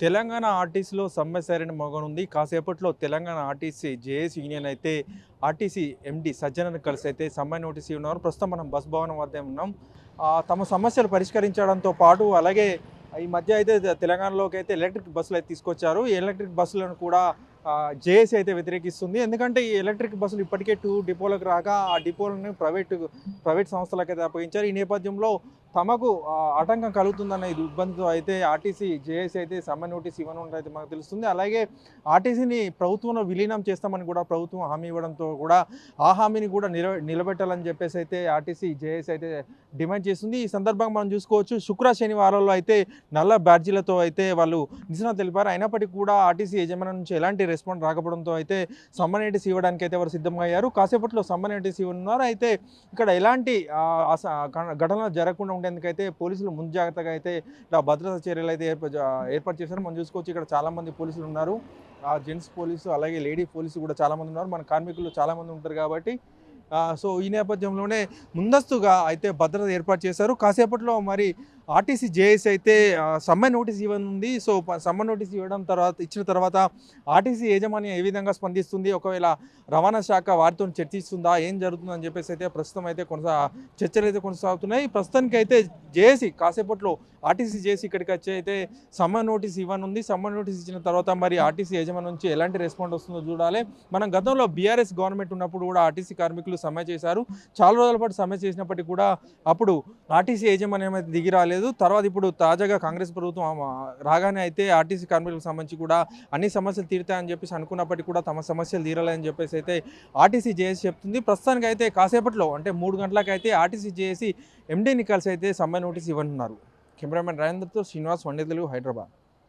తెలంగాణ ఆర్టీసీలో సమ్మె సరైన మొగనుంది కాసేపట్లో తెలంగాణ ఆర్టీసీ జేఏసీ యూనియన్ అయితే ఆర్టీసీ ఎండి సజ్జనని కలిసి అయితే సమ్మె నోటీస్ ఉన్నారు ప్రస్తుతం మనం బస్ భవనం వద్ద ఉన్నాం. తమ సమస్యలు పరిష్కరించడంతో పాటు అలాగే ఈ మధ్య అయితే తెలంగాణలోకి అయితే ఎలక్ట్రిక్ బస్సులు అయితే తీసుకొచ్చారు. ఈ ఎలక్ట్రిక్ బస్సులను కూడా జేఏసీ అయితే వ్యతిరేకిస్తుంది. ఎందుకంటే ఈ ఎలక్ట్రిక్ బస్సులు ఇప్పటికే టూ డిపోలకు రాక ఆ డిపోలను ప్రైవేట్ ప్రైవేట్ సంస్థలకు అయితే అప్పగించారు. ఈ నేపథ్యంలో తమకు ఆటంకం కలుగుతుందన్న ఇది ఇబ్బందితో అయితే ఆర్టీసీ జేఏసీ అయితే సమ్మె నోటీస్ ఇవ్వను అయితే మనకు తెలుస్తుంది. అలాగే ఆర్టీసీని ప్రభుత్వంలో విలీనం చేస్తామని కూడా ప్రభుత్వం హామీ ఇవ్వడంతో కూడా ఆ హామీని కూడా నిల నిలబెట్టాలని చెప్పేసి అయితే ఆర్టీసీ జేఏసీ అయితే డిమాండ్ చేస్తుంది. ఈ సందర్భంగా మనం చూసుకోవచ్చు శుక్ర శనివారాల్లో అయితే నల్ల బ్యాడ్జీలతో అయితే వాళ్ళు నిరసన తెలిపారు. అయినప్పటికీ కూడా ఆర్టీసీ యజమాని నుంచి ఎలాంటి రెస్పాండ్ రాకపోవడంతో అయితే సమ్మర్ నోటీస్ ఇవ్వడానికి అయితే వారు సిద్ధమయ్యారు. కాసేపట్లో సమ్మన్ నోటీస్ ఇవ్వనున్నారు. అయితే ఇక్కడ ఎలాంటి అస- ఘటనలు జరగకుండా ఉండేందుకైతే పోలీసులు ముందు జాగ్రత్తగా అయితే ఇలా భద్రతా చర్యలు అయితే ఏర్పాటు చేశారు. మనం చూసుకోవచ్చు ఇక్కడ చాలామంది పోలీసులు ఉన్నారు. ఆ జెంట్స్ పోలీసు అలాగే లేడీ పోలీసు కూడా చాలామంది ఉన్నారు. మన కార్మికులు చాలామంది ఉంటారు కాబట్టి సో ఈ నేపథ్యంలోనే ముందస్తుగా అయితే భద్రత ఏర్పాటు చేశారు. కాసేపట్లో మరి ఆర్టీసీ జేఏసీ అయితే సమ్మె నోటీస్ ఇవ్వనుంది. సో సమ్మె నోటీస్ ఇవ్వడం తర్వాత ఇచ్చిన తర్వాత ఆర్టీసీ యాజమాన్యం ఏ విధంగా స్పందిస్తుంది? ఒకవేళ రవాణా శాఖ వారితో చర్చిస్తుందా? ఏం జరుగుతుందని చెప్పేసి అయితే ప్రస్తుతం అయితే కొనసా చర్చలు అయితే కొనసాగుతున్నాయి. ప్రస్తుతానికి అయితే జేఏసీ కాసేపట్లో ఆర్టీసీ జేఏసీ ఇక్కడికి వచ్చి అయితే సమ్మె నోటీస్ ఇవ్వనుంది. సమ్మె నోటీస్ ఇచ్చిన తర్వాత మరి ఆర్టీసీ యజమాని నుంచి ఎలాంటి రెస్పాండ్ వస్తుందో చూడాలి. మనం గతంలో బీఆర్ఎస్ గవర్నమెంట్ ఉన్నప్పుడు కూడా ఆర్టీసీ కార్మికులు సమ్మె చేశారు. చాలా రోజుల పాటు సమ్మె చేసినప్పటికీ కూడా అప్పుడు ఆర్టీసీ యాజమాన్యం అయితే దిగి రాలేదు. లేదు. తర్వాత ఇప్పుడు తాజాగా కాంగ్రెస్ ప్రభుత్వం రాగానే అయితే ఆర్టీసీ కార్మికులకు సంబంధించి కూడా అన్ని సమస్యలు తీరుతాయని చెప్పేసి అనుకున్నప్పటికీ కూడా తమ సమస్యలు తీరాలని చెప్పేసి అయితే ఆర్టీసీ జేఏసీ చెప్తుంది. ప్రస్తుతానికి అయితే కాసేపట్లో అంటే మూడు గంటలకైతే ఆర్టీసీ జేఏసీ ఎండీని కలిసి అయితే సమ్మె నోటీస్ ఇవ్వనున్నారు. కెమెరామెన్ రాజేంద్రతో శ్రీనివాస్ వండే తెలుగు హైదరాబాద్.